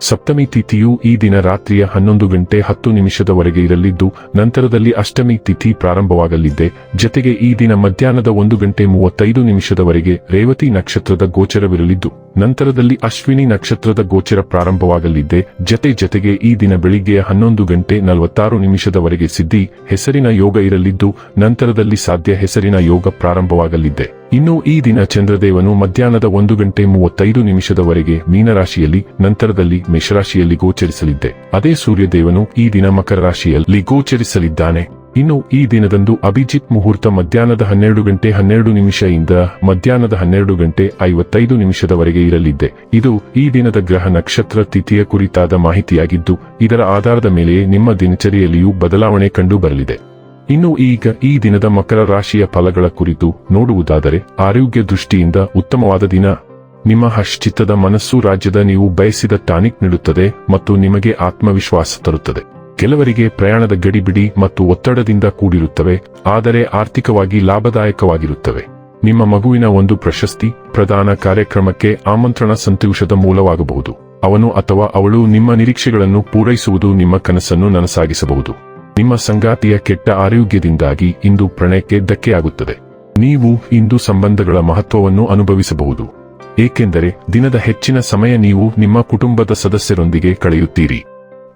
ಸಪ್ತಮಿ ತಿಥಿಯು ಈ ದಿನ ರಾತ್ರಿಯ ಹನ್ನೊಂದು ಗಂಟೆ ಹತ್ತು ನಿಮಿಷದವರೆಗೆ ಇರಲಿದ್ದು, ನಂತರದಲ್ಲಿ ಅಷ್ಟಮಿ ತಿಥಿ ಪ್ರಾರಂಭವಾಗಲಿದೆ. ಜತೆಗೆ ಈ ದಿನ ಮಧ್ಯಾಹ್ನದ ಒಂದು ಗಂಟೆ ಮೂವತ್ತೈದು ನಿಮಿಷದವರೆಗೆ ರೇವತಿ ನಕ್ಷತ್ರದ ಗೋಚರವಿರಲಿದ್ದು, ನಂತರದಲ್ಲಿ ಅಶ್ವಿನಿ ನಕ್ಷತ್ರದ ಗೋಚರ ಪ್ರಾರಂಭವಾಗಲಿದೆ. ಜತೆ ಜತೆಗೆ ಈ ದಿನ ಬೆಳಿಗ್ಗೆಯ ಹನ್ನೊಂದು ಗಂಟೆ ನಲವತ್ತಾರು ನಿಮಿಷದವರೆಗೆ ಸಿದ್ಧಿ, ಹೆಸರಿನ ಯೋಗ ಇರಲಿದ್ದು, ನಂತರದಲ್ಲಿ ಸಾಧ್ಯ ಹೆಸರಿನ ಯೋಗ ಪ್ರಾರಂಭವಾಗಲಿದೆ. ಇನ್ನು ಈ ದಿನ ಚಂದ್ರದೇವನು ಮಧ್ಯಾಹ್ನದ ಒಂದು ಗಂಟೆ ಮೂವತ್ತೈದು ನಿಮಿಷದವರೆಗೆ ಮೀನರಾಶಿಯಲ್ಲಿ, ನಂತರದಲ್ಲಿ ಮೇಷರಾಶಿಯಲ್ಲಿ ಗೋಚರಿಸಲಿದ್ದೆ. ಅದೇ ಸೂರ್ಯದೇವನು ಈ ದಿನ ಮಕರ ರಾಶಿಯಲ್ಲಿ ಗೋಚರಿಸಲಿದ್ದಾನೆ. ಇನ್ನು ಈ ದಿನದಂದು ಅಭಿಜಿತ್ ಮುಹೂರ್ತ ಮಧ್ಯಾಹ್ನದ ಹನ್ನೆರಡು ಗಂಟೆ ಹನ್ನೆರಡು ನಿಮಿಷದಿಂದ ಮಧ್ಯಾಹ್ನದ ಹನ್ನೆರಡು ಗಂಟೆ ಐವತ್ತೈದು ನಿಮಿಷದವರೆಗೆ ಇರಲಿದ್ದೆ. ಇದು ಈ ದಿನದ ಗ್ರಹ ನಕ್ಷತ್ರ ತಿಥಿಯ ಕುರಿತಾದ ಮಾಹಿತಿಯಾಗಿದ್ದು, ಇದರ ಆಧಾರದ ಮೇಲೆ ನಿಮ್ಮ ದಿನಚರಿಯಲ್ಲಿಯೂ ಬದಲಾವಣೆ ಕಂಡು ಬರಲಿದೆ ಇನ್ನು ಈಗ ಈ ದಿನದ ಮಕರ ರಾಶಿಯ ಫಲಗಳ ಕುರಿತು ನೋಡುವುದಾದರೆ ಆರೋಗ್ಯ ದೃಷ್ಟಿಯಿಂದ ಉತ್ತಮವಾದ ದಿನ. ನಿಮ್ಮ ಹಶ್ಚಿತ್ತದ ಮನಸ್ಸು ರಾಜ್ಯದ ನೀವು ಬಯಸಿದ ಟಾನಿಕ್ ನೀಡುತ್ತದೆ ಮತ್ತು ನಿಮಗೆ ಆತ್ಮವಿಶ್ವಾಸ ತರುತ್ತದೆ. ಕೆಲವರಿಗೆ ಪ್ರಯಾಣದ ಗಡಿಬಿಡಿ ಮತ್ತು ಒತ್ತಡದಿಂದ ಕೂಡಿರುತ್ತವೆ, ಆದರೆ ಆರ್ಥಿಕವಾಗಿ ಲಾಭದಾಯಕವಾಗಿರುತ್ತವೆ. ನಿಮ್ಮ ಮಗುವಿನ ಒಂದು ಪ್ರಶಸ್ತಿ ಪ್ರಧಾನ ಕಾರ್ಯಕ್ರಮಕ್ಕೆ ಆಮಂತ್ರಣ ಸಂತೋಷದ ಮೂಲವಾಗಬಹುದು. ಅವನು ಅಥವಾ ಅವಳು ನಿಮ್ಮ ನಿರೀಕ್ಷೆಗಳನ್ನು ಪೂರೈಸುವುದು ನಿಮ್ಮ ಕನಸನ್ನು ನನಸಾಗಿಸಬಹುದು. ನಿಮ್ಮ ಸಂಗಾತಿಯ ಕೆಟ್ಟ ಆರೋಗ್ಯದಿಂದಾಗಿ ಇಂದು ಪ್ರಣಯಕ್ಕೆ ಧಕ್ಕೆಯಾಗುತ್ತದೆ ನೀವು ಇಂದು ಸಂಬಂಧಗಳ ಮಹತ್ವವನ್ನು ಅನುಭವಿಸಬಹುದು. ಏಕೆಂದರೆ ದಿನದ ಹೆಚ್ಚಿನ ಸಮಯ ನೀವು ನಿಮ್ಮ ಕುಟುಂಬದ ಸದಸ್ಯರೊಂದಿಗೆ ಕಳೆಯುತ್ತೀರಿ.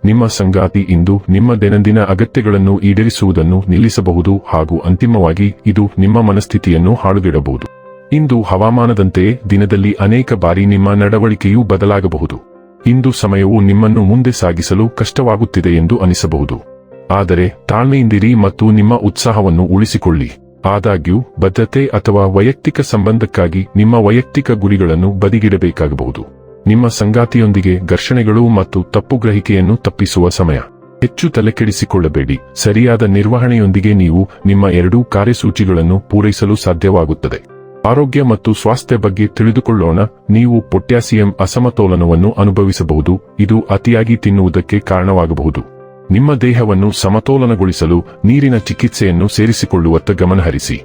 ನಿಮ್ಮ ಸಂಗಾತಿ ಇಂದು ನಿಮ್ಮ ದೈನಂದಿನ ಅಗತ್ಯಗಳನ್ನು ಈಡೇರಿಸುವುದನ್ನು ನಿಲ್ಲಿಸಬಹುದು ಹಾಗೂ ಅಂತಿಮವಾಗಿ ಇದು ನಿಮ್ಮ ಮನಸ್ಥಿತಿಯನ್ನು ಹಾಳುಗೆಡಬಹುದು. ಇಂದು ಹವಾಮಾನದಂತೆಯೇ ದಿನದಲ್ಲಿ ಅನೇಕ ಬಾರಿ ನಿಮ್ಮ ನಡವಳಿಕೆಯೂ ಬದಲಾಗಬಹುದು. ಇಂದು ಸಮಯವು ನಿಮ್ಮನ್ನು ಮುಂದೆ ಸಾಗಿಸಲು ಕಷ್ಟವಾಗುತ್ತಿದೆ ಎಂದು ಅನಿಸಬಹುದು. ಆದರೆ ತಾಳ್ಮೆಯಿಂದಿರಿ ಮತ್ತು ನಿಮ್ಮ ಉತ್ಸಾಹವನ್ನು ಉಳಿಸಿಕೊಳ್ಳಿ. ಆದಾಗ್ಯೂ ಬದ್ಧತೆ ಅಥವಾ ವೈಯಕ್ತಿಕ ಸಂಬಂಧಕ್ಕಾಗಿ ನಿಮ್ಮ ವೈಯಕ್ತಿಕ ಗುರಿಗಳನ್ನು ಬದಿಗಿಡಬೇಕಾಗಬಹುದು. ನಿಮ್ಮ ಸಂಗಾತಿಯೊಂದಿಗೆ ಘರ್ಷಣೆಗಳು ಮತ್ತು ತಪ್ಪು ಗ್ರಹಿಕೆಯನ್ನು ತಪ್ಪಿಸುವ ಸಮಯ. ಹೆಚ್ಚು ತಲೆಕೆಡಿಸಿಕೊಳ್ಳಬೇಡಿ. ಸರಿಯಾದ ನಿರ್ವಹಣೆಯೊಂದಿಗೆ ನೀವು ನಿಮ್ಮ ಎರಡೂ ಕಾರ್ಯಸೂಚಿಗಳನ್ನು ಪೂರೈಸಲು ಸಾಧ್ಯವಾಗುತ್ತದೆ. ಆರೋಗ್ಯ ಮತ್ತು ಸ್ವಾಸ್ಥ್ಯ ಬಗ್ಗೆ ತಿಳಿದುಕೊಳ್ಳೋಣ. ನೀವು ಪೊಟ್ಯಾಸಿಯಂ ಅಸಮತೋಲನವನ್ನು ಅನುಭವಿಸಬಹುದು. ಇದು ಅತಿಯಾಗಿ ತಿನ್ನುವುದಕ್ಕೆ ಕಾರಣವಾಗಬಹುದು. ನಿಮ್ಮ ದೇಹವನ್ನು ಸಮತೋಲನಗೊಳಿಸಲು ನೀರಿನ ಚಿಕಿತ್ಸೆಯನ್ನು ಸೇರಿಸಿಕೊಳ್ಳುವತ್ತ ಗಮನಹರಿಸಿ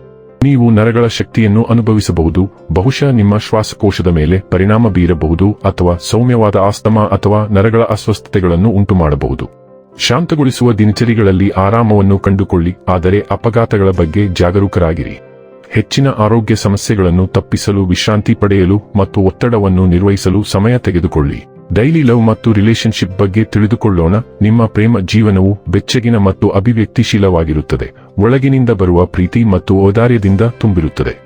ನೀವು ನರಗಳ ಶಕ್ತಿಯನ್ನು ಅನುಭವಿಸಬಹುದು, ಬಹುಶಃ ನಿಮ್ಮ ಶ್ವಾಸಕೋಶದ ಮೇಲೆ ಪರಿಣಾಮ ಬೀರಬಹುದು ಅಥವಾ ಸೌಮ್ಯವಾದ ಆಸ್ತಮಾ ಅಥವಾ ನರಗಳ ಅಸ್ವಸ್ಥತೆಗಳನ್ನು ಉಂಟುಮಾಡಬಹುದು. ಶಾಂತಗೊಳಿಸುವ ದಿನಚರಿಗಳಲ್ಲಿ ಆರಾಮವನ್ನು ಕಂಡುಕೊಳ್ಳಿ, ಆದರೆ ಅಪಘಾತಗಳ ಬಗ್ಗೆ ಜಾಗರೂಕರಾಗಿರಿ. ಹೆಚ್ಚಿನ ಆರೋಗ್ಯ ಸಮಸ್ಯೆಗಳನ್ನು ತಪ್ಪಿಸಲು ವಿಶ್ರಾಂತಿ ಪಡೆಯಲು ಮತ್ತು ಒತ್ತಡವನ್ನು ನಿರ್ವಹಿಸಲು ಸಮಯ ತೆಗೆದುಕೊಳ್ಳಿ. ಡೈಲಿ ಲವ್ ಮತ್ತು ರಿಲೇಶನ್ಶಿಪ್ ಬಗ್ಗೆ ತಿಳಿದುಕೊಳ್ಳೋಣ. ನಿಮ್ಮ ಪ್ರೇಮ ಜೀವನವು ಬೆಚ್ಚಗಿನ ಮತ್ತು ಅಭಿವ್ಯಕ್ತಿಶೀಲವಾಗಿರುತ್ತದೆ. ಒಳಗಿನಿಂದ ಬರುವ ಪ್ರೀತಿ ಮತ್ತು ಔದಾರ್ಯದಿಂದ ತುಂಬಿರುತ್ತದೆ.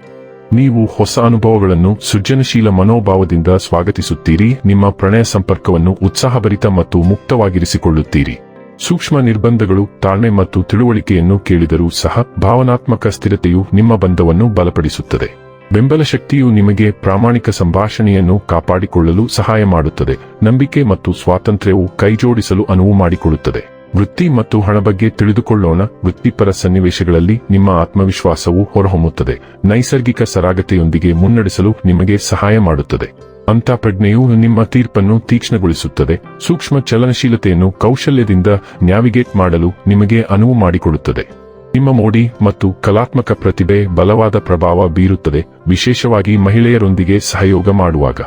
ನೀವು ಹೊಸ ಅನುಭವಗಳನ್ನು ಸೃಜನಶೀಲ ಮನೋಭಾವದಿಂದ ಸ್ವಾಗತಿಸುತ್ತೀರಿ. ನಿಮ್ಮ ಪ್ರಣಯ ಸಂಪರ್ಕವನ್ನು ಉತ್ಸಾಹಭರಿತ ಮತ್ತು ಮುಕ್ತವಾಗಿರಿಸಿಕೊಳ್ಳುತ್ತೀರಿ. ಸೂಕ್ಷ್ಮ ನಿರ್ಬಂಧಗಳು, ತಾಳ್ಮೆ ಮತ್ತು ತಿಳುವಳಿಕೆಯನ್ನು ಕೇಳಿದರೂ ಸಹ ಭಾವನಾತ್ಮಕ ಸ್ಥಿರತೆಯು ನಿಮ್ಮ ಬಂಧವನ್ನು ಬಲಪಡಿಸುತ್ತದೆ. ಬೆಂಬಲ ಶಕ್ತಿಯು ನಿಮಗೆ ಪ್ರಾಮಾಣಿಕ ಸಂಭಾಷಣೆಯನ್ನು ಕಾಪಾಡಿಕೊಳ್ಳಲು ಸಹಾಯ ಮಾಡುತ್ತದೆ. ನಂಬಿಕೆ ಮತ್ತು ಸ್ವಾತಂತ್ರ್ಯವು ಕೈಜೋಡಿಸಲು ಅನುವು ಮಾಡಿಕೊಡುತ್ತದೆ. ವೃತ್ತಿ ಮತ್ತು ಹಣ ಬಗ್ಗೆ ತಿಳಿದುಕೊಳ್ಳೋಣ. ವೃತ್ತಿಪರ ಸನ್ನಿವೇಶಗಳಲ್ಲಿ ನಿಮ್ಮ ಆತ್ಮವಿಶ್ವಾಸವು ಹೊರಹೊಮ್ಮುತ್ತದೆ. ನೈಸರ್ಗಿಕ ಸರಾಗತೆಯೊಂದಿಗೆ ಮುನ್ನಡೆಸಲು ನಿಮಗೆ ಸಹಾಯ ಮಾಡುತ್ತದೆ. ಅಂತ ಪ್ರಜ್ಞೆಯು ನಿಮ್ಮ ತೀರ್ಪನ್ನು ತೀಕ್ಷ್ಣಗೊಳಿಸುತ್ತದೆ. ಸೂಕ್ಷ್ಮ ಚಲನಶೀಲತೆಯನ್ನು ಕೌಶಲ್ಯದಿಂದ ನ್ಯಾವಿಗೇಟ್ ಮಾಡಲು ನಿಮಗೆ ಅನುವು ಮಾಡಿಕೊಡುತ್ತದೆ. ನಿಮ್ಮ ಮೋಡಿ ಮತ್ತು ಕಲಾತ್ಮಕ ಪ್ರತಿಭೆ ಬಲವಾದ ಪ್ರಭಾವ ಬೀರುತ್ತದೆ. ವಿಶೇಷವಾಗಿ ಮಹಿಳೆಯರೊಂದಿಗೆ ಸಹಯೋಗ ಮಾಡುವಾಗ.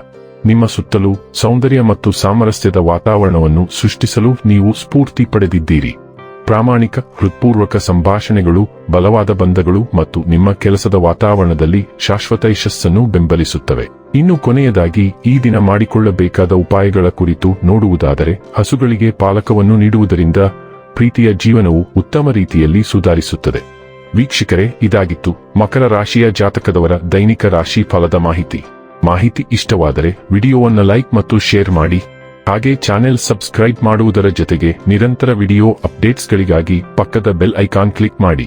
ನಿಮ್ಮ ಸುತ್ತಲೂ ಸೌಂದರ್ಯ ಮತ್ತು ಸಾಮರಸ್ಯದ ವಾತಾವರಣವನ್ನು ಸೃಷ್ಟಿಸಲು ನೀವು ಸ್ಫೂರ್ತಿ ಪಡೆದಿದ್ದೀರಿ. ಪ್ರಾಮಾಣಿಕ, ಹೃತ್ಪೂರ್ವಕ ಸಂಭಾಷಣೆಗಳು, ಬಲವಾದ ಬಂಧಗಳು ಮತ್ತು ನಿಮ್ಮ ಕೆಲಸದ ವಾತಾವರಣದಲ್ಲಿ ಶಾಶ್ವತ ಯಶಸ್ಸನ್ನು ಬೆಂಬಲಿಸುತ್ತವೆ. ಇನ್ನು ಕೊನೆಯದಾಗಿ, ಈ ದಿನ ಮಾಡಿಕೊಳ್ಳಬೇಕಾದ ಉಪಾಯಗಳ ಕುರಿತು ನೋಡುವುದಾದರೆ, ಹಸುಗಳಿಗೆ ಪಾಲಕವನ್ನು ನೀಡುವುದರಿಂದ ಪ್ರೀತಿಯ ಜೀವನವು ಉತ್ತಮ ರೀತಿಯಲ್ಲಿ ಸುಧಾರಿಸುತ್ತದೆ. ವೀಕ್ಷಕರೇ, ಇದಾಗಿತ್ತು ಮಕರ ರಾಶಿಯ ಜಾತಕದವರ ದೈನಿಕ ರಾಶಿ ಫಲದ ಮಾಹಿತಿ. ಮಾಹಿತಿ ಇಷ್ಟವಾದರೆ ವಿಡಿಯೋವನ್ನು ಲೈಕ್ ಮತ್ತು ಶೇರ್ ಮಾಡಿ. ಹಾಗೆ ಚಾನೆಲ್ ಸಬ್ಸ್ಕ್ರೈಬ್ ಮಾಡುವುದರ ಜೊತೆಗೆ ನಿರಂತರ ವಿಡಿಯೋ ಅಪ್ಡೇಟ್ಸ್ಗಳಿಗಾಗಿ ಪಕ್ಕದ ಬೆಲ್ ಐಕಾನ್ ಕ್ಲಿಕ್ ಮಾಡಿ.